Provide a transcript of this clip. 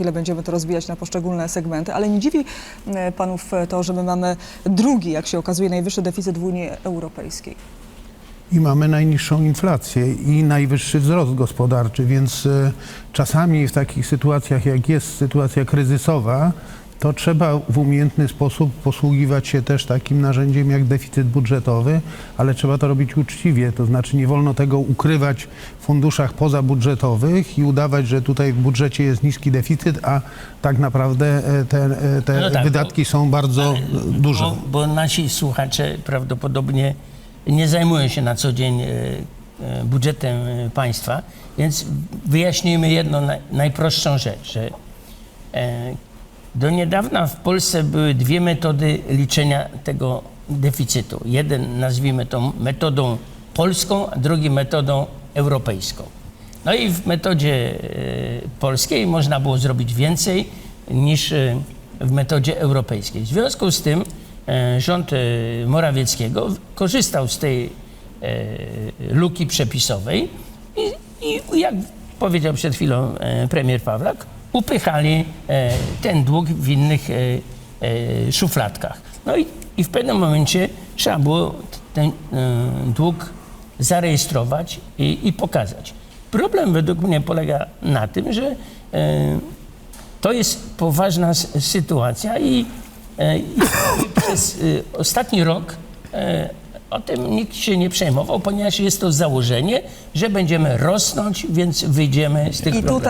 chwilę będziemy to rozbijać na poszczególne segmenty, ale nie dziwi e, panów e, to, że my mamy drugi, jak się okazuje, najwyższy deficyt w Unii Europejskiej. I mamy najniższą inflację i najwyższy wzrost gospodarczy, więc e, czasami w takich sytuacjach, jak jest sytuacja kryzysowa, to trzeba w umiejętny sposób posługiwać się też takim narzędziem jak deficyt budżetowy, ale trzeba to robić uczciwie, to znaczy nie wolno tego ukrywać w funduszach pozabudżetowych i udawać, że tutaj w budżecie jest niski deficyt, a tak naprawdę e, te, e, te No tak, wydatki są bardzo e, duże. Bo, bo nasi słuchacze prawdopodobnie nie zajmują się na co dzień e, budżetem państwa, więc wyjaśnijmy jedną naj, najprostszą rzecz, że do niedawna w Polsce były dwie metody liczenia tego deficytu. Jeden nazwijmy to metodą polską, a drugi metodą europejską. No i w metodzie e, polskiej można było zrobić więcej niż e, w metodzie europejskiej. W związku z tym e, rząd Morawieckiego korzystał z tej luki przepisowej i, i jak powiedział przed chwilą premier Pawlak, upychali e, ten dług w innych e, e, szufladkach. No i, i w pewnym momencie trzeba było ten dług zarejestrować i, i pokazać. Problem według mnie polega na tym, że to jest poważna sytuacja i, i przez ostatni rok o tym nikt się nie przejmował, ponieważ jest to założenie, że będziemy rosnąć, więc wyjdziemy z tych I problemów.